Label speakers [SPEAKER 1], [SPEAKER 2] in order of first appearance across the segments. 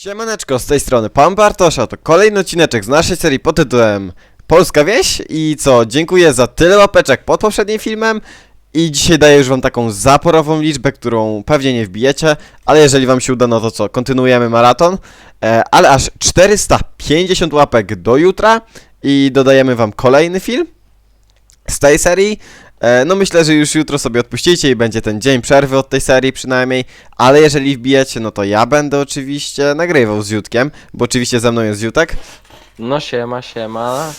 [SPEAKER 1] Siemaneczko, z tej strony Pan Bartosza, to kolejny odcineczek z naszej serii pod tytułem Polska Wieś. I co, dziękuję za tyle łapeczek pod poprzednim filmem. I dzisiaj daję już wam taką zaporową liczbę, którą pewnie nie wbijecie, ale jeżeli wam się uda, no to co, kontynuujemy maraton, e, ale aż 450 łapek do jutra. I dodajemy wam kolejny film z tej serii. E, No myślę, że już jutro sobie odpuścicie i będzie ten dzień przerwy od tej serii przynajmniej, ale jeżeli wbijecie, no to ja będę oczywiście nagrywał z Jutkiem, bo oczywiście ze mną jest Jutek.
[SPEAKER 2] No siema, siema.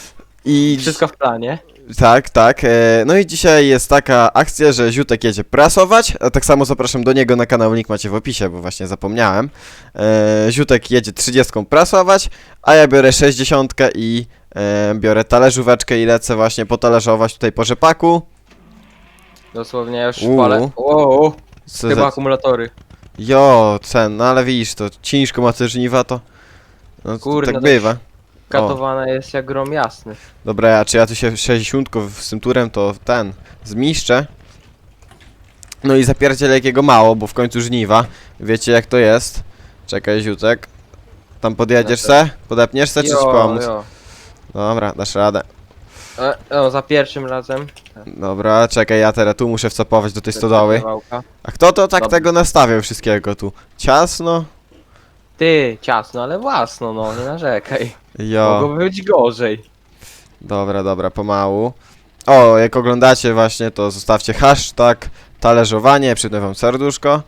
[SPEAKER 1] I
[SPEAKER 2] Wszystko w planie.
[SPEAKER 1] tak, tak. e, No i dzisiaj jest taka akcja, że Ziutek jedzie prasować. Tak samo zapraszam do niego na kanał, link macie w opisie, bo właśnie zapomniałem. E, Ziutek jedzie 30 prasować, a ja biorę 60 i e, biorę talerzóweczkę i lecę właśnie potalerzować tutaj po rzepaku.
[SPEAKER 2] Dosłownie ja już
[SPEAKER 1] Uuu.
[SPEAKER 2] palę. Wow,
[SPEAKER 1] Co
[SPEAKER 2] chyba
[SPEAKER 1] za-
[SPEAKER 2] akumulatory.
[SPEAKER 1] Jo, cen, no ale widzisz, to ciężko ma te żniwa, to... No to
[SPEAKER 2] Kurde,
[SPEAKER 1] tak
[SPEAKER 2] no
[SPEAKER 1] bywa.
[SPEAKER 2] Katowane jest jak grom jasny.
[SPEAKER 1] Dobra, a czy ja tu się 60 z tym turem to ten zmiszczę. No i zapierdzielę jakiego mało, bo w końcu żniwa. Wiecie jak to jest. Czekaj, ziutek. Tam podjedziesz se? Podepniesz se, czy ci pomóc?
[SPEAKER 2] jo.
[SPEAKER 1] Dobra, dasz radę.
[SPEAKER 2] E, o, za pierwszym razem.
[SPEAKER 1] Dobra, czekaj, ja teraz tu muszę wcapować do tej stodoły.
[SPEAKER 2] Wałka.
[SPEAKER 1] A kto to tak
[SPEAKER 2] Dobra.
[SPEAKER 1] tego nastawiał wszystkiego tu? Ciasno?
[SPEAKER 2] Ty, ciasno, ale własno, no, nie narzekaj.
[SPEAKER 1] Jo.
[SPEAKER 2] Mogłoby być gorzej.
[SPEAKER 1] Dobra, dobra, pomału. O, jak oglądacie właśnie, to zostawcie hashtag talerzowanie, przypnę wam serduszko.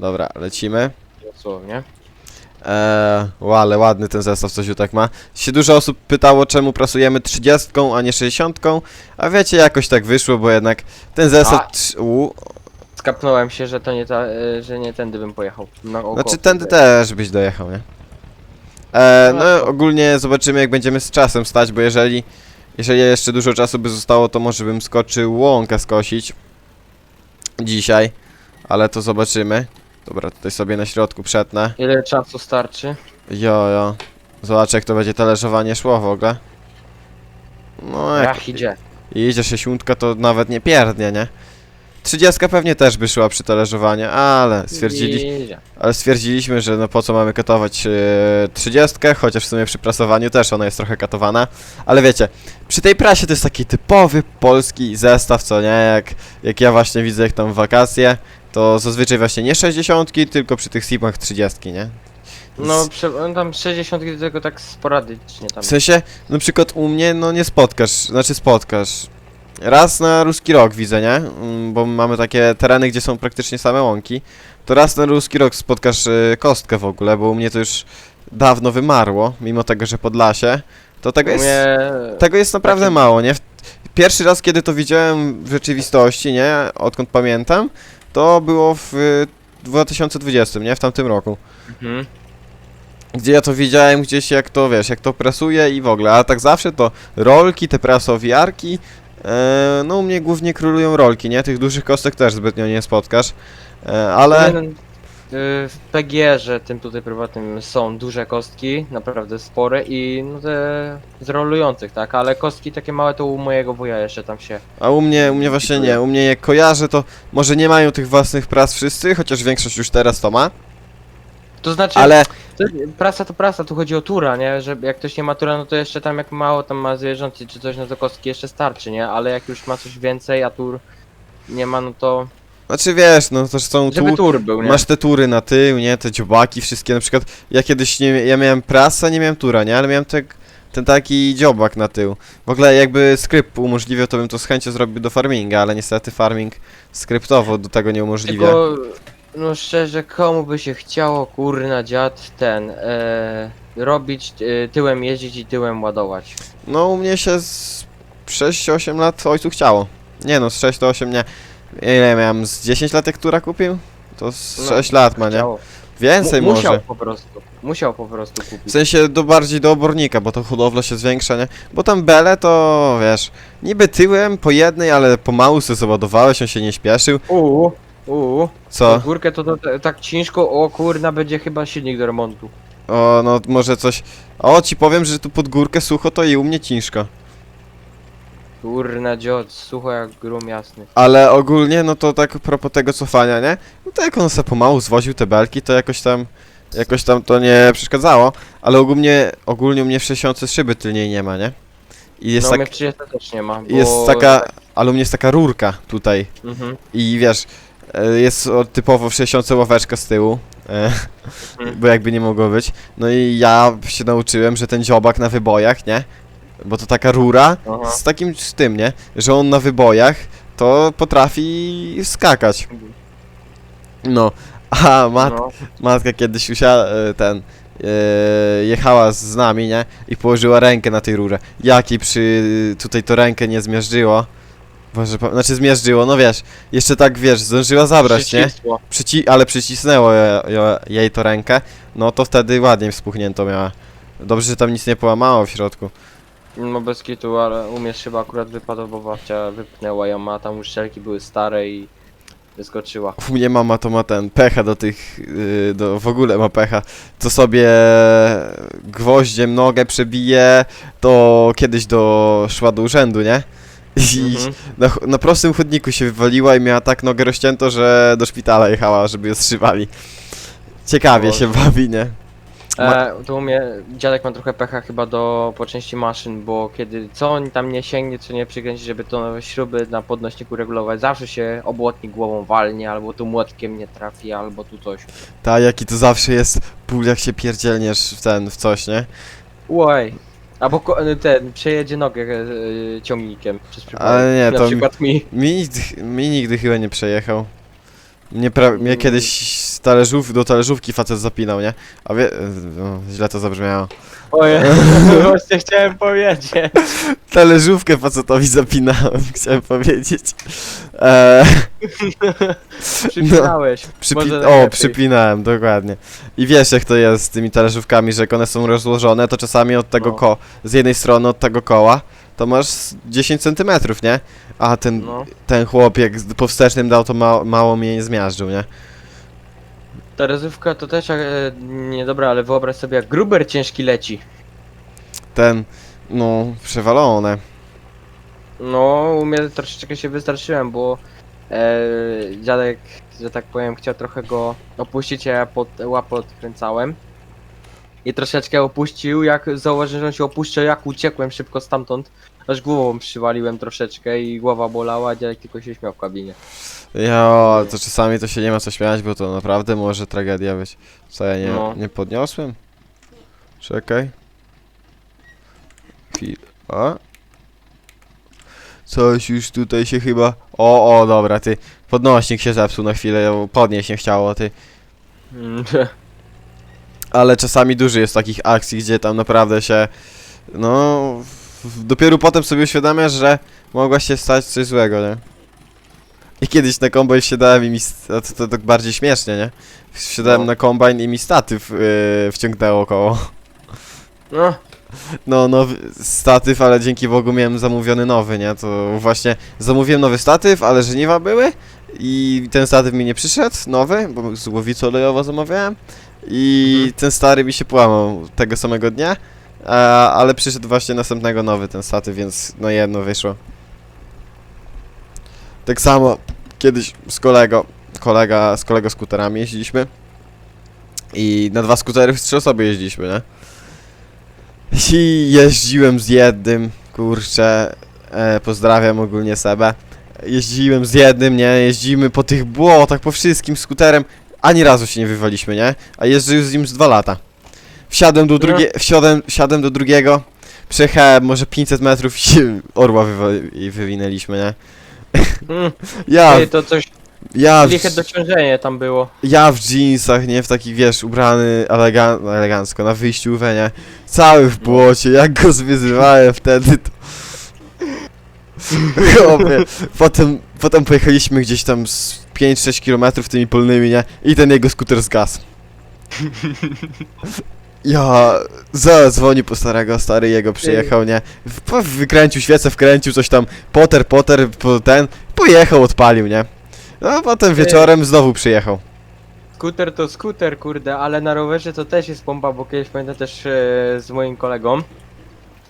[SPEAKER 1] Dobra, lecimy.
[SPEAKER 2] Dosłownie.
[SPEAKER 1] Eee, o, ale ładny ten zestaw, coś tak ma. Się dużo osób pytało, czemu prasujemy 30, a nie 60, a wiecie, jakoś tak wyszło, bo jednak ten zestaw...
[SPEAKER 2] A.
[SPEAKER 1] trz- U,
[SPEAKER 2] Skapnąłem się, że to nie ta, e, że nie tędy bym pojechał. Na oko.
[SPEAKER 1] znaczy tędy też byś dojechał, nie? No
[SPEAKER 2] No.
[SPEAKER 1] ogólnie zobaczymy, jak będziemy z czasem stać, bo jeżeli... Jeżeli jeszcze dużo czasu by zostało, to może bym skoczył łąkę skosić. Dzisiaj. Ale to zobaczymy. Dobra, tutaj sobie na środku przetnę.
[SPEAKER 2] Ile czasu starczy?
[SPEAKER 1] Jo, jo. Zobacz jak to będzie talerzowanie szło w ogóle. No jak
[SPEAKER 2] Jak idzie.
[SPEAKER 1] idzie sześciątka to nawet nie pierdnie, nie? Trzydziestka pewnie też by szła przy talerzowaniu, ale stwierdzili,
[SPEAKER 2] Idzie.
[SPEAKER 1] ale stwierdziliśmy, że no po co mamy katować trzydziestkę, chociaż w sumie przy prasowaniu też ona jest trochę katowana. Ale wiecie, przy tej prasie to jest taki typowy polski zestaw, co nie? Jak, jak ja właśnie widzę jak tam wakacje, to zazwyczaj właśnie nie 60, tylko przy tych simach 30, nie?
[SPEAKER 2] No, prze, no tam 60 tylko tak sporadycznie tam.
[SPEAKER 1] W sensie, na przykład u mnie, no nie spotkasz, znaczy spotkasz. Raz na ruski rok widzę, nie? Mm, Bo mamy takie tereny, gdzie są praktycznie same łąki. To raz na ruski rok spotkasz y, kostkę w ogóle, bo u mnie to już dawno wymarło, mimo tego, że Podlasie. To tego jest,
[SPEAKER 2] mnie...
[SPEAKER 1] tego jest naprawdę
[SPEAKER 2] taki-
[SPEAKER 1] mało, nie? W- Pierwszy raz, kiedy to widziałem w rzeczywistości, nie? Odkąd pamiętam, to było w y, 2020, nie? W tamtym roku.
[SPEAKER 2] Mhm.
[SPEAKER 1] Gdzie ja to widziałem gdzieś jak to, wiesz, jak to presuje i w ogóle, a tak zawsze to rolki, te prasowiarki, e, no u mnie głównie królują rolki, nie? Tych dużych kostek też zbytnio nie spotkasz, e, ale...
[SPEAKER 2] Jeden, y, W PGR-ze, tym tutaj prywatnym, są duże kostki, naprawdę spore i no te z rolujących, tak? Ale kostki takie małe to u mojego wuja jeszcze tam się.
[SPEAKER 1] A u mnie, u mnie właśnie nie, u mnie jak kojarzę to może nie mają tych własnych pras wszyscy, chociaż większość już teraz to ma,
[SPEAKER 2] To znaczy,
[SPEAKER 1] ale
[SPEAKER 2] to, prasa to prasa, tu chodzi o tura, nie? Że jak ktoś nie ma tura, no to jeszcze tam jak mało tam ma zwierząt czy coś, no to kostki jeszcze starczy, nie? Ale jak już ma coś więcej, a tur nie ma, no to...
[SPEAKER 1] znaczy wiesz, no też są
[SPEAKER 2] Żeby
[SPEAKER 1] tu...
[SPEAKER 2] tur był, nie?
[SPEAKER 1] Masz te tury na tył, nie? Te dziobaki wszystkie, na przykład ja kiedyś nie, ja miałem prasę, nie miałem tura, nie? Ale miałem te, ten taki dziobak na tył. W ogóle jakby skrypt umożliwiał, to bym to z chęcią zrobił do farminga, ale niestety farming skryptowo do tego nie umożliwia.
[SPEAKER 2] Tylko, no szczerze, komu by się chciało, kurna dziad, ten, e, robić, e, tyłem jeździć i tyłem ładować.
[SPEAKER 1] No u mnie się z 6-8 lat ojcu chciało. Nie no, z 6 to 8 nie. Ile miałem? Z 10 lat jak tura kupił? To z
[SPEAKER 2] No,
[SPEAKER 1] 6 lat ma, nie?
[SPEAKER 2] Chciało.
[SPEAKER 1] Więcej
[SPEAKER 2] Mu- musiał
[SPEAKER 1] może.
[SPEAKER 2] po prostu, musiał po prostu
[SPEAKER 1] W
[SPEAKER 2] kupić.
[SPEAKER 1] sensie do bardziej do obornika, bo to hodowla się zwiększa, nie? Bo tam bele to, wiesz, niby tyłem po jednej, ale pomału sobie załadowałeś, on się nie śpieszył.
[SPEAKER 2] Uuu, uuu,
[SPEAKER 1] Co?
[SPEAKER 2] pod górkę to, to, to tak ciężko, o kurna, będzie chyba silnik do remontu.
[SPEAKER 1] O, no może coś... O, ci powiem, że tu pod górkę sucho to i u mnie ciężko.
[SPEAKER 2] Kurna dziot, sucho jak grum jasny.
[SPEAKER 1] Ale ogólnie, no to tak a propos tego cofania, nie? No to jak on se pomału zwoził te belki, to jakoś tam jakoś tam to nie przeszkadzało, ale ogólnie, ogólnie u mnie w 60 szyby tylniej nie ma, nie? I jest,
[SPEAKER 2] no
[SPEAKER 1] tak,
[SPEAKER 2] mnie w 30 też nie ma, bo...
[SPEAKER 1] jest taka, ale u mnie jest taka rurka tutaj
[SPEAKER 2] Mhm.
[SPEAKER 1] i wiesz, e, jest o- typowo w 60 ławeczka z tyłu, e,
[SPEAKER 2] Mhm.
[SPEAKER 1] bo jakby nie mogło być. No i ja się nauczyłem, że ten dziobak na wybojach, nie? Bo to taka rura
[SPEAKER 2] Aha.
[SPEAKER 1] z takim z tym, nie? Że on na wybojach to potrafi skakać. No, a mat,
[SPEAKER 2] No.
[SPEAKER 1] matka kiedyś usiadła, ten, e, jechała z nami, nie? I położyła rękę na tej rurze. Jak jej przy, tutaj to rękę nie zmiażdżyło. Boże, pa- znaczy zmiażdżyło, no wiesz, jeszcze tak wiesz, zdążyła zabrać, nie?
[SPEAKER 2] Przycisło.
[SPEAKER 1] Przyci ale przycisnęło je, je, jej to rękę, no to wtedy ładnie wspuchnięto miała. Dobrze, że tam nic nie połamało w środku.
[SPEAKER 2] No bez kitu, ale u mnie szyba akurat wypadła, bo babcia wypchnęła ją, a tam uszczelki były stare i wyskoczyła.
[SPEAKER 1] U mnie mama to ma ten pecha do tych, yy, do, w ogóle ma pecha, co sobie gwoździem nogę przebije, to kiedyś do, szła do urzędu, nie? I
[SPEAKER 2] Mhm.
[SPEAKER 1] na, na prostym chodniku się wywaliła i miała tak nogę rozcięto, że do szpitala jechała, żeby ją zszywali. Ciekawie
[SPEAKER 2] Boże.
[SPEAKER 1] się bawi, nie?
[SPEAKER 2] E, to u mnie dziadek ma trochę pecha chyba do po części maszyn, bo kiedy co on tam nie sięgnie, co nie przykręci, żeby to śruby na podnośniku regulować, zawsze się obłotnik głową walnie, albo tu młotkiem nie trafi, albo tu coś.
[SPEAKER 1] Ta, jaki to zawsze jest ból, jak się pierdzielniesz w ten, w coś, nie?
[SPEAKER 2] Łoj. Albo ko- ten, przejedzie nogę e, ciągnikiem przez przypadek.
[SPEAKER 1] Ale nie,
[SPEAKER 2] Na
[SPEAKER 1] to-
[SPEAKER 2] przykład mi.
[SPEAKER 1] Mi nigdy, mi nigdy chyba nie przejechał. Mnie, pra, mnie kiedyś z talerzów, do talerzówki facet zapinał, nie? A wie... No, źle to zabrzmiało.
[SPEAKER 2] Ojej, właśnie chciałem powiedzieć.
[SPEAKER 1] Talerzówkę facetowi zapinałem, chciałem powiedzieć. Eee,
[SPEAKER 2] Przypinałeś.
[SPEAKER 1] przypi-
[SPEAKER 2] Może
[SPEAKER 1] o, przypinałem, dokładnie. I wiesz jak to jest z tymi talerzówkami, że jak one są rozłożone, to czasami od tego
[SPEAKER 2] No.
[SPEAKER 1] ko... z jednej strony od tego koła, to masz 10 centymetrów, nie? A ten,
[SPEAKER 2] No.
[SPEAKER 1] ten chłop jak z- po wstecznym dał, to ma, mało mnie nie zmiażdżył, nie?
[SPEAKER 2] Ta rezywka to też e, niedobra, ale wyobraź sobie jak gruber ciężki leci.
[SPEAKER 1] Ten, no, przewalone.
[SPEAKER 2] No, u mnie troszeczkę się wystarczyłem, bo e, dziadek, że tak powiem, chciał trochę go opuścić, a ja pod łapę odkręcałem. I troszeczkę opuścił, jak zauważyłem, że on się opuszcza, jak uciekłem szybko stamtąd, aż głową przywaliłem troszeczkę i głowa bolała, a dziadek tylko się śmiał w kabinie.
[SPEAKER 1] Ja, to czasami to się nie ma co śmiać, bo to naprawdę może tragedia być. Co ja nie,
[SPEAKER 2] No.
[SPEAKER 1] nie podniosłem? Czekaj. Chwil. A? Coś już tutaj się chyba... O, o, dobra, ty. Podnośnik się zepsuł na chwilę, podnieść nie chciało, ty.
[SPEAKER 2] Mm,
[SPEAKER 1] Ale czasami dużo jest takich akcji, gdzie tam naprawdę się... No... w- Dopiero potem sobie uświadamiasz, że mogła się stać coś złego, nie? I kiedyś na kombajn wsiadałem i mi... a To, to tak bardziej śmiesznie, nie? Wsiadałem
[SPEAKER 2] No.
[SPEAKER 1] na kombajn i mi statyw yy, wciągnęło koło.
[SPEAKER 2] No,
[SPEAKER 1] No, nowy statyw, ale dzięki Bogu miałem zamówiony nowy, nie? To właśnie zamówiłem nowy statyw, ale żeniwa były i ten statyw mi nie przyszedł, nowy, bo z głowicą olejową zamawiałem i
[SPEAKER 2] Mhm.
[SPEAKER 1] ten stary mi się połamał tego samego dnia, a, ale przyszedł właśnie następnego nowy ten statyw, więc no jedno wyszło. Tak samo kiedyś z kolego, kolega, z kolego skuterami jeździliśmy i na dwa skutery w trzy osoby jeździliśmy, nie? I jeździłem z jednym, kurczę, e, pozdrawiam ogólnie Sebę. Jeździłem z jednym, nie, jeździmy po tych błotach, po wszystkim skuterem, ani razu się nie wywaliśmy, nie? A jeżdżę już z nim z dwa lata. Wsiadłem do, drugie, wsiadłem, wsiadłem do drugiego, przejechałem może 500 metrów i się orła wywa- wywinęliśmy, nie?
[SPEAKER 2] mm,
[SPEAKER 1] Ja,
[SPEAKER 2] Ej, to coś
[SPEAKER 1] ja, w,
[SPEAKER 2] dociążenie tam było.
[SPEAKER 1] ja w jeansach, nie? W takich, wiesz, ubrany elegan no, elegancko, na wyjściówę, nie? Cały w błocie, jak go zwyzywałem wtedy, to... Chłopie, potem, potem pojechaliśmy gdzieś tam z 5-6 km tymi polnymi, nie? I ten jego skuter zgasł. Ja zadzwonił po starego, stary jego przyjechał, nie? W- Wykręcił świecę, wkręcił coś tam, poter, poter, po ten, pojechał, odpalił, nie? No a potem wieczorem znowu przyjechał.
[SPEAKER 2] Skuter to skuter, kurde, ale na rowerze to też jest pompa, bo kiedyś pamiętam też e, z moim kolegą.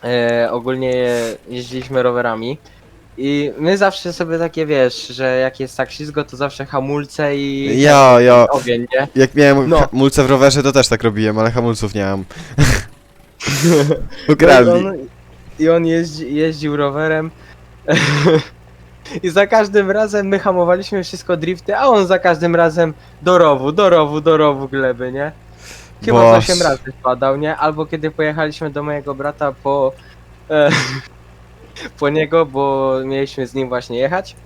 [SPEAKER 2] E, ogólnie jeździliśmy rowerami I my zawsze sobie takie, wiesz, że jak jest tak ślizgo, to zawsze hamulce i
[SPEAKER 1] Jo, jo.
[SPEAKER 2] ogień, nie?
[SPEAKER 1] Jak miałem
[SPEAKER 2] No.
[SPEAKER 1] hamulce w rowerze, to też tak robiłem, ale hamulców nie mam.
[SPEAKER 2] I
[SPEAKER 1] Ukradli.
[SPEAKER 2] on, i on jeździ, jeździł rowerem. I za każdym razem my hamowaliśmy wszystko drifty, a on za każdym razem do rowu, do rowu, do rowu gleby, nie? Chyba z 8 razy wpadał, nie? Albo kiedy pojechaliśmy do mojego brata po, e, po niego, bo mieliśmy z nim właśnie jechać.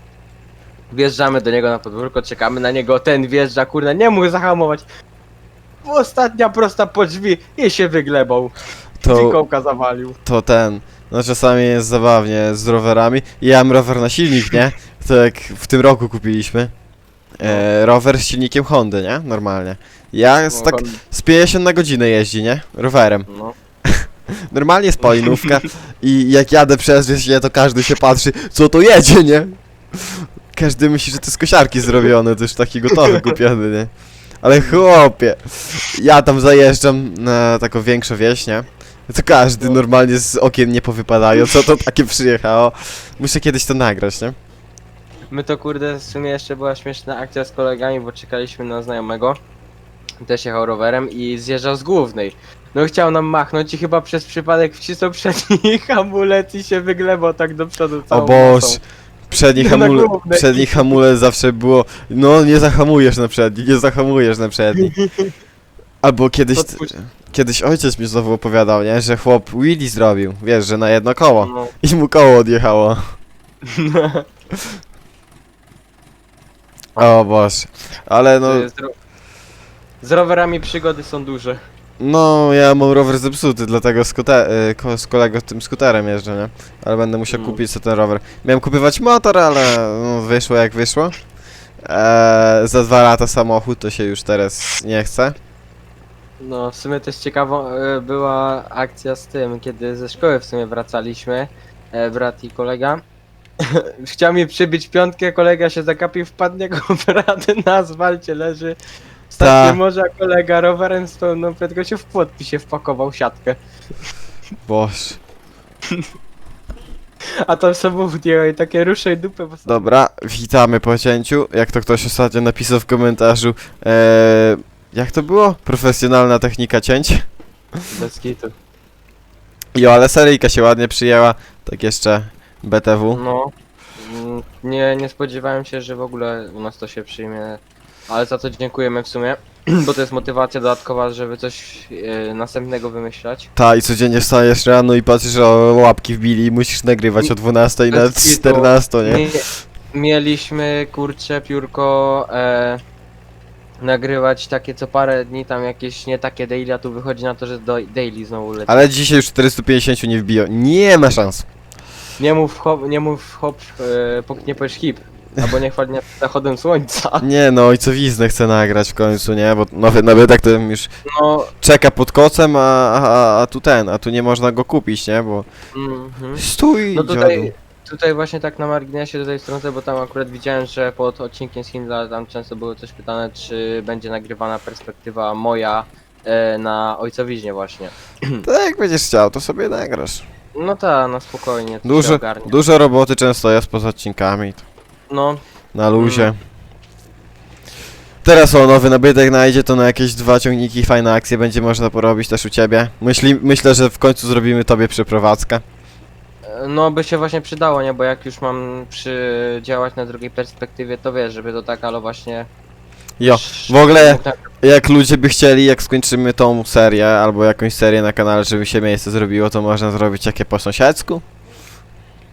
[SPEAKER 2] Wjeżdżamy do niego na podwórko, czekamy na niego, ten wjeżdża, kurna, nie mógł zahamować. Ostatnia prosta po drzwi i się wyglebał.
[SPEAKER 1] To,
[SPEAKER 2] Fikołka zawalił.
[SPEAKER 1] to ten. No czasami jest zabawnie z rowerami. Ja mam rower na silnik, nie? To jak w tym roku kupiliśmy. E, rower z silnikiem Hondy, nie? Normalnie. Ja z, tak z 50 na godzinę jeździ, nie? Rowerem.
[SPEAKER 2] No.
[SPEAKER 1] Normalnie spalinówka i jak jadę przez wieś, nie, to każdy się patrzy, co to jedzie, nie? Każdy myśli, że to z kosiarki zrobione, to już taki gotowy kupiony, nie? Ale chłopie, ja tam zajeżdżam na taką większą wieś, nie? To każdy
[SPEAKER 2] No.
[SPEAKER 1] normalnie z okien nie powypadają, co to takie przyjechało. Muszę kiedyś to nagrać, nie?
[SPEAKER 2] My to kurde, w sumie jeszcze była śmieszna akcja z kolegami, bo czekaliśmy na znajomego. Też jechał rowerem i zjeżdżał z głównej. No chciał nam machnąć i chyba przez przypadek wcisnął przedni hamulec i się wyglebał tak do przodu
[SPEAKER 1] O
[SPEAKER 2] całą
[SPEAKER 1] Boż,
[SPEAKER 2] masą.
[SPEAKER 1] przedni,
[SPEAKER 2] Na
[SPEAKER 1] hamule,
[SPEAKER 2] głównej.
[SPEAKER 1] przedni hamulec zawsze było, no nie zahamujesz na przedni, nie zahamujesz na przedni. Albo kiedyś,
[SPEAKER 2] Odpuść-
[SPEAKER 1] kiedyś ojciec mi znowu opowiadał, nie, że chłop Willy zrobił, wiesz, że na jedno koło
[SPEAKER 2] No.
[SPEAKER 1] i mu koło odjechało. O Boż, ale no,
[SPEAKER 2] z rowerami przygody są duże.
[SPEAKER 1] No ja mam rower zepsuty, dlatego skute, y, ko, z kolegą tym skuterem jeżdżę, nie, ale będę musiał
[SPEAKER 2] Mm.
[SPEAKER 1] kupić sobie ten rower. Miałem kupywać motor, ale no, wyszło jak wyszło. Eee, za dwa lata samochód to się już teraz nie chce.
[SPEAKER 2] No, w sumie też ciekawą e, była akcja z tym, kiedy ze szkoły w sumie wracaliśmy, e, brat i kolega. Chciał mi przybić piątkę, kolega się zakapił, wpadł jego brat na asfalcie leży.
[SPEAKER 1] Ta.
[SPEAKER 2] Stać może, kolega rowerem z pełną prędkością w płot mi się wpakował siatkę.
[SPEAKER 1] Boż.
[SPEAKER 2] A tam samochód jechał i takie ruszaj dupę, bo
[SPEAKER 1] Dobra, witamy po cięciu. Jak to ktoś ostatnio napisał w komentarzu, eee, jak to było? Profesjonalna technika cięć.
[SPEAKER 2] bez kitu.
[SPEAKER 1] Jo, ale seryjka się ładnie przyjęła. Tak jeszcze BTW.
[SPEAKER 2] No, mm, nie, nie spodziewałem się, że w ogóle u nas to się przyjmie, ale za to dziękujemy w sumie, bo to jest motywacja dodatkowa, żeby coś e, następnego wymyślać.
[SPEAKER 1] Ta i codziennie wstajesz rano i patrzysz o łapki wbili i musisz nagrywać o 12 na
[SPEAKER 2] Bez kitu.
[SPEAKER 1] 14, nie?
[SPEAKER 2] Mi, mieliśmy kurcze piórko e, nagrywać takie co parę dni, tam jakieś nie takie daily, a tu wychodzi na to, że do, daily znowu leci.
[SPEAKER 1] Ale dzisiaj już 450 nie wbiją. Nie ma szans.
[SPEAKER 2] Nie mów hop, nie mów hop, e, póki nie powiesz hip, albo nie chwal nie zachodem słońca.
[SPEAKER 1] Nie no, ojcowiznę chcę nagrać w końcu, nie? Bo nowy nabytek to już
[SPEAKER 2] No,
[SPEAKER 1] czeka pod kocem, a, a, a tu ten, a tu nie można go kupić, nie? Bo
[SPEAKER 2] mhm.
[SPEAKER 1] stój,
[SPEAKER 2] No
[SPEAKER 1] dziadu.
[SPEAKER 2] tutaj, tutaj właśnie tak na marginesie tutaj strony, bo tam akurat widziałem, że pod odcinkiem z Hindla tam często było też pytane, czy będzie nagrywana perspektywa moja e, na ojcowiźnie właśnie.
[SPEAKER 1] To jak będziesz chciał, to sobie nagrasz.
[SPEAKER 2] No ta, na spokojnie, to się
[SPEAKER 1] Dużo,
[SPEAKER 2] ogarnie.
[SPEAKER 1] dużo roboty często jest poza odcinkami. to
[SPEAKER 2] No,
[SPEAKER 1] Na luzie.
[SPEAKER 2] Mm.
[SPEAKER 1] Teraz o nowy nabytek najdzie, to na jakieś dwa ciągniki fajne akcje będzie można porobić też u ciebie. Myśli, myślę, że w końcu zrobimy tobie przeprowadzkę.
[SPEAKER 2] e, no by się właśnie przydało, nie, bo jak już mam przydziałać na drugiej perspektywie, to wiesz, żeby to tak, ale właśnie...
[SPEAKER 1] Jo, w ogóle jak ludzie by chcieli, jak skończymy tą serię, albo jakąś serię na kanale, żeby się miejsce zrobiło, to można zrobić takie po sąsiedzku.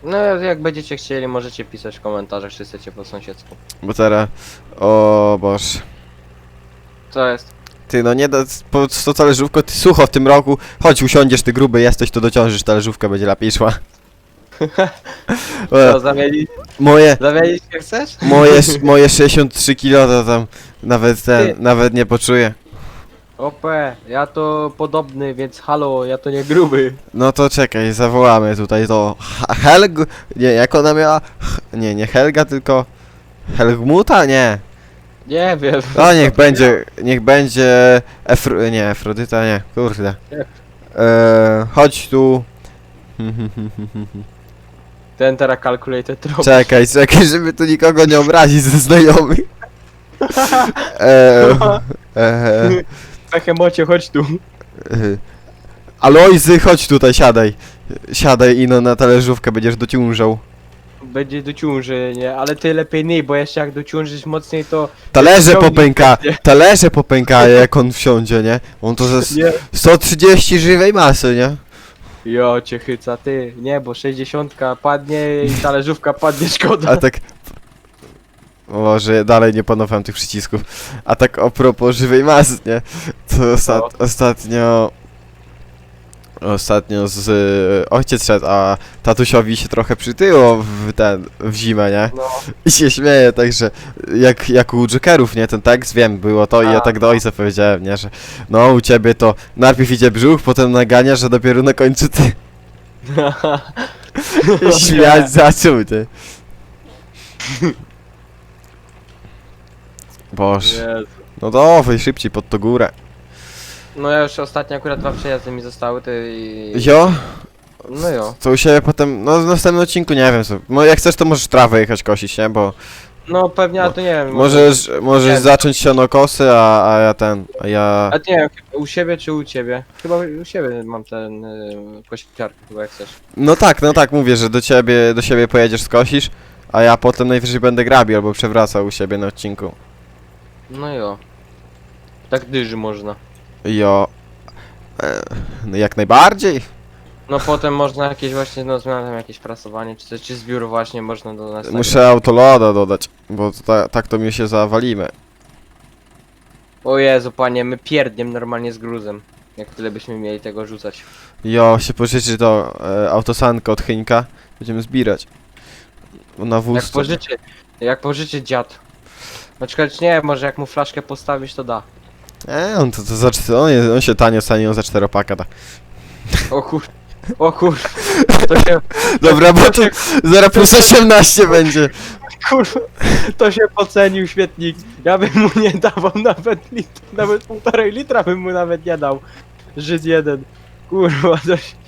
[SPEAKER 2] No jak będziecie chcieli, możecie pisać w komentarzach, czy chcecie po sąsiedzku.
[SPEAKER 1] Bo teraz, o Boż.
[SPEAKER 2] Co jest?
[SPEAKER 1] Ty no nie da, po co talerzówko, ty sucho w tym roku, chodź usiądziesz, ty gruby jesteś, to dociążysz talerzówkę, będzie lepiej szła.
[SPEAKER 2] Co,
[SPEAKER 1] E,
[SPEAKER 2] zamieli...
[SPEAKER 1] moje,
[SPEAKER 2] Zamielić się chcesz?
[SPEAKER 1] moje, moje 63 kilo to tam nawet ten,
[SPEAKER 2] Ty.
[SPEAKER 1] nawet nie poczuję.
[SPEAKER 2] Opę, ja to podobny, więc halo, ja to nie gruby.
[SPEAKER 1] No to czekaj, zawołamy tutaj to H- Helg... Nie, jak ona miała? H- Nie, nie Helga, tylko... Helgmuta? Nie.
[SPEAKER 2] Nie wiem.
[SPEAKER 1] No niech będzie, niech będzie... Efro... Nie, Efrodyta nie, kurde.
[SPEAKER 2] Nie.
[SPEAKER 1] Eee, chodź tu.
[SPEAKER 2] Ten teraz calculated robi.
[SPEAKER 1] Czekaj, czekaj, żeby tu nikogo nie obrazić ze znajomych. Eee, eee,
[SPEAKER 2] Behemocie, chodź tu.
[SPEAKER 1] Alojzy, chodź tutaj, siadaj. Siadaj i no na talerzówkę będziesz dociążał.
[SPEAKER 2] Będzie do ciąży, nie? Ale ty lepiej nie, bo jeszcze jak dociążysz mocniej to...
[SPEAKER 1] Talerze popęka, talerze popękają jak on wsiądzie, nie? On to ze s-
[SPEAKER 2] Nie.
[SPEAKER 1] 130 żywej masy, nie?
[SPEAKER 2] Jo, cię chyca, ty. Nie, bo 60 padnie i talerzówka padnie, szkoda.
[SPEAKER 1] A tak... Może dalej nie panowałem tych przycisków. A tak a propos żywej masy, nie? To ostat... ostatnio... Ostatnio z... Ojciec szedł, a tatusiowi się trochę przytyło w ten... w zimę, nie?
[SPEAKER 2] No,
[SPEAKER 1] I się śmieje, także jak, jak u Jokerów, nie? Ten tekst, wiem, było to i ja
[SPEAKER 2] A,
[SPEAKER 1] tak do
[SPEAKER 2] no.
[SPEAKER 1] ojca powiedziałem, nie? Że no u ciebie to najpierw idzie brzuch, potem nagania, że dopiero na końcu ty I śmiać zaczął, nie? Boże.
[SPEAKER 2] Jezu.
[SPEAKER 1] No dawaj, szybciej pod to górę.
[SPEAKER 2] No ja już ostatnio akurat dwa przejazdy mi zostały, to i...
[SPEAKER 1] Jo?
[SPEAKER 2] No jo.
[SPEAKER 1] To u siebie potem, no w następnym odcinku nie wiem co. No jak chcesz to możesz trawę jechać kosić, nie? Bo
[SPEAKER 2] No pewnie, ale to nie wiem.
[SPEAKER 1] możesz, możesz
[SPEAKER 2] Nie.
[SPEAKER 1] zacząć sianokosy, a, a ja ten, a ja...
[SPEAKER 2] A nie wiem, u siebie czy u ciebie? Chyba u siebie mam ten y, kosiarkę, chyba jak chcesz.
[SPEAKER 1] No tak, no tak, mówię, że do ciebie, do siebie pojedziesz, skosisz, a ja potem najwyżej będę grabił albo przewracał u siebie na odcinku.
[SPEAKER 2] No jo. Tak dyży można.
[SPEAKER 1] Jo. E, no jak najbardziej.
[SPEAKER 2] No potem można jakieś właśnie, no zmiana tam jakieś prasowanie, czy coś, czy zbiór właśnie można do nas
[SPEAKER 1] Muszę autoloada dodać, bo to ta, tak to mi się zawalimy.
[SPEAKER 2] O Jezu, panie, my pierdniem normalnie z gruzem. Jak tyle byśmy mieli tego rzucać.
[SPEAKER 1] Jo, się pożyczy to e, autosankę od Chyńka, będziemy zbierać. Na wóz.
[SPEAKER 2] Jak pożyczy, jak pożyczy dziad. Przykład nie, może jak mu flaszkę postawisz, to da.
[SPEAKER 1] E, on to, to za, czty- on, jest, on się tanio stanie, za czteropaka da.
[SPEAKER 2] O kur... O kur... To się...
[SPEAKER 1] Dobra, bo to zaraz plus 18 będzie.
[SPEAKER 2] Kurwa, to się pocenił świetnik. Ja bym mu nie dawał nawet litr, nawet półtorej litra bym mu nawet nie dał. Żyd jeden. Kurwa, to się...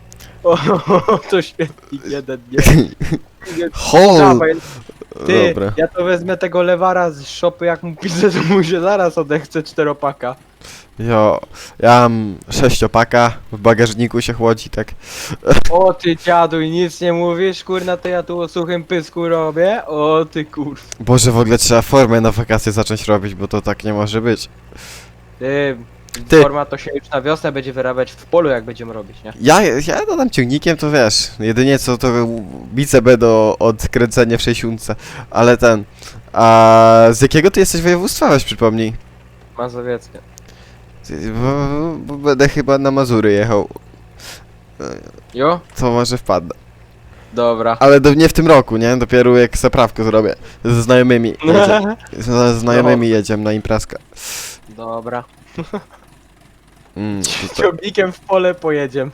[SPEAKER 2] O, to świetnik jeden, nie.
[SPEAKER 1] Hol!
[SPEAKER 2] Dawaj, ty,
[SPEAKER 1] Dobra.
[SPEAKER 2] ja to wezmę tego lewara z szopy, jak mu piszę, to mu się zaraz odechce czteropaka.
[SPEAKER 1] Jo, ja mam sześciopaka, w bagażniku się chłodzi, tak.
[SPEAKER 2] O ty dziadu i nic nie mówisz, kurna, to ja tu o suchym pysku robię. O ty kur...
[SPEAKER 1] Boże, w ogóle trzeba formę na wakacje zacząć robić, bo to tak nie może być.
[SPEAKER 2] Ty,
[SPEAKER 1] Ty.
[SPEAKER 2] forma to się już na wiosnę będzie wyrabiać w polu, jak będziemy robić, nie?
[SPEAKER 1] Ja, ja dodam ciągnikiem, to wiesz, jedynie co to bice do odkręcenia w sześciunce, ale ten... A z jakiego ty jesteś województwa, weź przypomnij?
[SPEAKER 2] Mazowieckie.
[SPEAKER 1] Ty- Bo, bo będę chyba na Mazury jechał,
[SPEAKER 2] Jo?
[SPEAKER 1] to może wpadnę.
[SPEAKER 2] Dobra.
[SPEAKER 1] Ale do, nie w tym roku, nie? Dopiero jak zaprawkę zrobię. Ze znajomymi jedziemy. Ze znajomymi jedziemy na imprezkę.
[SPEAKER 2] Dobra.
[SPEAKER 1] Mm, to,
[SPEAKER 2] Ciągnikiem w pole pojedziemy.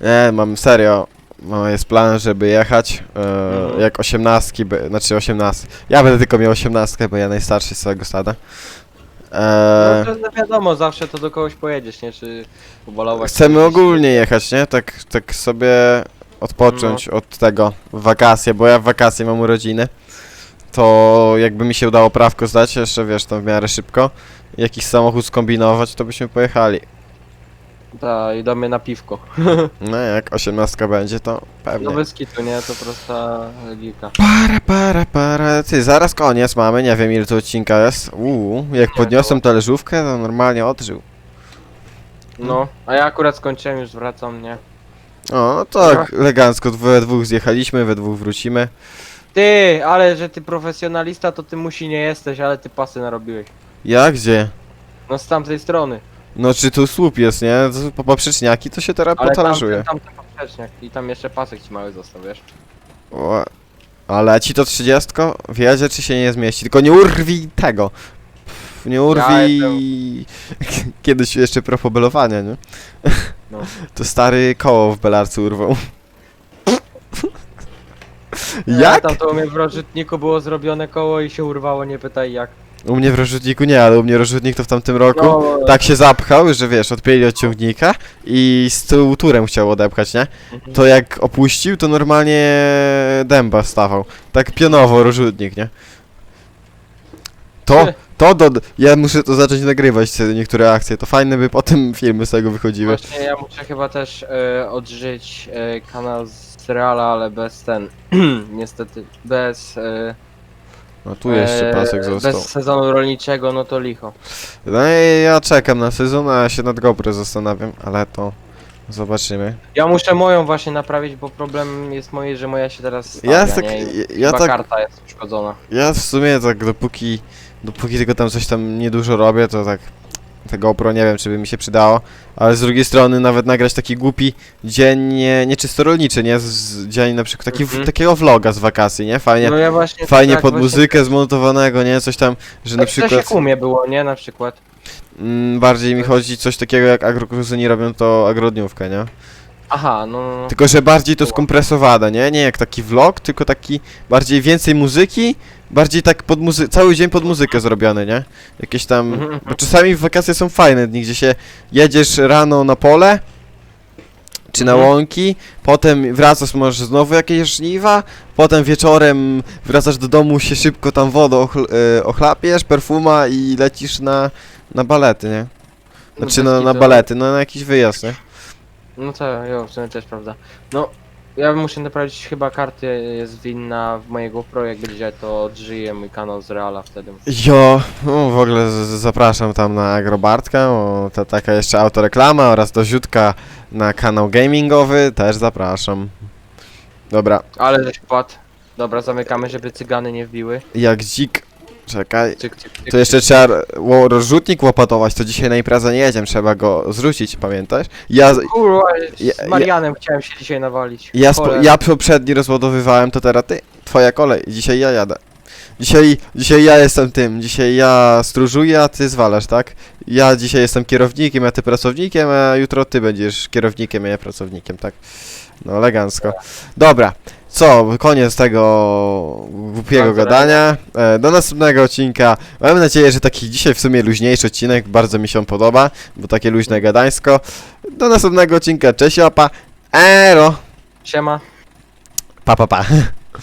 [SPEAKER 1] nie, mam serio. No, jest plan, żeby jechać. E,
[SPEAKER 2] Mhm.
[SPEAKER 1] Jak osiemnastki, by- znaczy osiemnastki. Ja będę tylko miał osiemnastkę, bo ja najstarszy z całego stada.
[SPEAKER 2] No
[SPEAKER 1] E,
[SPEAKER 2] to no wiadomo, zawsze to do kogoś pojedziesz, nie? Czy pobalować.
[SPEAKER 1] chcemy ogólnie jechać, nie? Tak, tak sobie odpocząć
[SPEAKER 2] No.
[SPEAKER 1] od tego w wakacje, bo ja w wakacje mam urodziny. To jakby mi się udało prawko zdać, jeszcze wiesz, tam w miarę szybko, jakiś samochód skombinować, to byśmy pojechali.
[SPEAKER 2] Ta, i do mnie na piwko.
[SPEAKER 1] No jak osiemnastka będzie, to
[SPEAKER 2] No
[SPEAKER 1] pewnie.
[SPEAKER 2] bez kitu, nie? To prosta logika.
[SPEAKER 1] Para, para, para. Ty, zaraz koniec mamy, nie wiem ile to odcinka jest. Uuu, jak podniosłem talerzówkę, to normalnie odżył.
[SPEAKER 2] No, a ja akurat skończyłem, już wracam, nie?
[SPEAKER 1] O, no tak, elegancko, we dwóch zjechaliśmy, we dwóch wrócimy.
[SPEAKER 2] Ty, ale że ty profesjonalista, to ty musi nie jesteś, ale ty pasy narobiłeś.
[SPEAKER 1] Jak, gdzie?
[SPEAKER 2] No z tamtej strony.
[SPEAKER 1] No czy tu słup jest, nie? To Po poprzeczniaki to się teraz
[SPEAKER 2] Ale tam, tam poprzeczniak i tam jeszcze pasek ci mały został, wiesz?
[SPEAKER 1] O, A leci to 30? Wiedzie czy się nie zmieści? Tylko nie urwij tego. Pff, Nie urwij... Kiedyś jeszcze propos belowania, nie?
[SPEAKER 2] No.
[SPEAKER 1] To stary koło w belarcu urwał.
[SPEAKER 2] Ja,
[SPEAKER 1] Jak?
[SPEAKER 2] tam to u mnie w było zrobione koło i się urwało, nie pytaj jak.
[SPEAKER 1] U mnie w rozrzutniku nie, ale u mnie rozrzutnik to w tamtym roku
[SPEAKER 2] No,
[SPEAKER 1] tak się zapchał, że wiesz, odpięli od ciągnika i z tyłu turem chciał odepchać, nie?
[SPEAKER 2] Mhm.
[SPEAKER 1] To jak opuścił, to normalnie dęba stawał. Tak pionowo rozrzutnik, nie? To, to do... Ja muszę to zacząć nagrywać, te niektóre akcje, to fajne by potem filmy z tego wychodziły.
[SPEAKER 2] Właśnie ja muszę chyba też e, odżyć e, kanał z Reala, ale bez ten, niestety, bez, e,
[SPEAKER 1] No tu jeszcze
[SPEAKER 2] e,
[SPEAKER 1] pasek został.
[SPEAKER 2] bez sezonu rolniczego, no to licho.
[SPEAKER 1] No i ja czekam na sezon, a ja się nad GoPro zastanawiam, ale to zobaczymy.
[SPEAKER 2] Ja muszę moją właśnie naprawić, bo problem jest moje, że moja się teraz stawia,
[SPEAKER 1] Ja tak,
[SPEAKER 2] nie? I
[SPEAKER 1] ja, ja
[SPEAKER 2] chyba
[SPEAKER 1] tak,
[SPEAKER 2] karta jest uszkodzona.
[SPEAKER 1] ja w sumie tak dopóki, dopóki tylko tam coś tam niedużo robię, to tak te GoPro nie wiem, czy by mi się przydało, ale z drugiej strony nawet nagrać taki głupi dzień nie, nie czysto rolniczy, nie? Z, z dzień na przykład taki,
[SPEAKER 2] Mhm.
[SPEAKER 1] takiego vloga z wakacji, nie? Fajnie,
[SPEAKER 2] No ja właśnie
[SPEAKER 1] fajnie
[SPEAKER 2] tak
[SPEAKER 1] pod
[SPEAKER 2] właśnie-
[SPEAKER 1] muzykę zmontowanego, nie? Coś tam, że na
[SPEAKER 2] Tak
[SPEAKER 1] przykład...
[SPEAKER 2] U mnie było, nie? Na przykład.
[SPEAKER 1] Mm, bardziej mi chodzi coś takiego jak agrokruzyni robią to agrodniówkę, nie?
[SPEAKER 2] Aha, no, no, no.
[SPEAKER 1] Tylko, że bardziej to skompresowane, nie? Nie jak taki vlog, tylko taki bardziej więcej muzyki, bardziej tak pod muzy- cały dzień pod muzykę zrobiony, nie? Jakieś tam...
[SPEAKER 2] Mhm.
[SPEAKER 1] Bo czasami wakacje są fajne dni, gdzie się jedziesz rano na pole, czy na
[SPEAKER 2] Mhm.
[SPEAKER 1] łąki, potem wracasz, masz znowu jakieś żniwa, potem wieczorem wracasz do domu, się szybko tam wodą ochl- e, ochlapiesz, perfuma i lecisz na, na balety, nie?
[SPEAKER 2] No
[SPEAKER 1] Znaczy
[SPEAKER 2] bez
[SPEAKER 1] na, na
[SPEAKER 2] kitu.
[SPEAKER 1] balety, no na jakiś wyjazd, nie?
[SPEAKER 2] No to, jo, w sumie też prawda. No, ja muszę naprawić, chyba karty jest winna w mojego GoPro, jak będzie to odżyję mój kanał z Reala wtedy.
[SPEAKER 1] Jo, no w ogóle z- zapraszam tam na Agrobartka, o, to taka jeszcze autoreklama oraz do Ziutka na kanał gamingowy, też zapraszam. Dobra,
[SPEAKER 2] Ale żeś wpadł. Dobra, zamykamy, żeby cygany nie wbiły.
[SPEAKER 1] jak dzik, czekaj,
[SPEAKER 2] Cyk, cyk, cyk,
[SPEAKER 1] to jeszcze
[SPEAKER 2] cyk.
[SPEAKER 1] trzeba ło- rozrzutnik łopatować, to dzisiaj na imprezę nie jedziemy, trzeba go zrzucić, pamiętasz? Ja, z-
[SPEAKER 2] Kurwa,
[SPEAKER 1] Ja-
[SPEAKER 2] z Marianem chciałem się dzisiaj nawalić.
[SPEAKER 1] ja, spo,
[SPEAKER 2] Cholera.
[SPEAKER 1] ja poprzedni rozładowywałem, to teraz ty, twoja kolej, dzisiaj ja jadę. Dzisiaj, dzisiaj ja jestem tym, dzisiaj ja stróżuję, a ty zwalasz, tak? Ja dzisiaj jestem kierownikiem, a ty pracownikiem, a jutro ty będziesz kierownikiem, a ja pracownikiem, tak? No elegancko. Dobra, co, koniec tego głupiego gadania. E, do następnego odcinka. Mam nadzieję, że taki dzisiaj w sumie luźniejszy odcinek, bardzo mi się on podoba, bo takie luźne gadańsko. Do następnego odcinka, cześć opa, ero,
[SPEAKER 2] Siema.
[SPEAKER 1] pa pa pa.